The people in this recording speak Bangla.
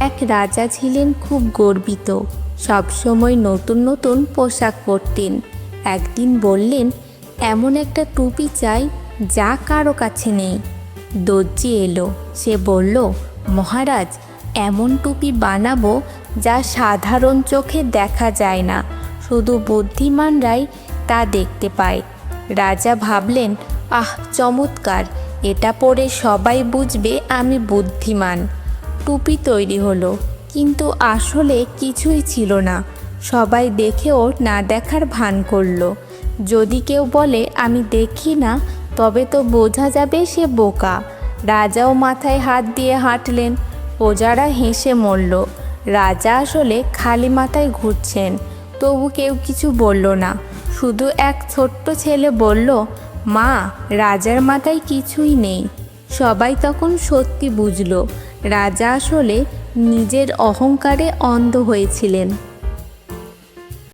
এক রাজা ছিলেন খুব গর্বিত। সবসময় নতুন নতুন পোশাক পরতেন। একদিন বললেন, এমন একটা টুপি চাই যা কারও কাছে নেই। দর্জি এলো। সে বলল, মহারাজ, এমন টুপি বানাবো যা সাধারণ চোখে দেখা যায় না। শুধু বুদ্ধিমানরাই তা দেখতে পায়। রাজা ভাবলেন, আহ, চমৎকার! এটা পরে সবাই বুঝবে আমি বুদ্ধিমান। টুপি তৈরি হলো, কিন্তু আসলে কিছুই ছিল না। সবাই দেখেও না দেখার ভান করল। যদি কেউ বলে, আমি দেখি না, তবে তো বোঝা যাবে সে বোকা। রাজাও মাথায় হাত দিয়ে হাঁটলেন, প্রজারা হেসে মরল। রাজা আসলে খালি মাথায় ঘুরছেন, তবু কেউ কিছু বলল না। শুধু এক ছোট্ট ছেলে বলল, মা, রাজার মাথায় কিছুই নেই। সবাই তখন সত্যি বুঝলো রাজা আসলে নিজের অহংকারে অন্ধ হয়েছিলেন।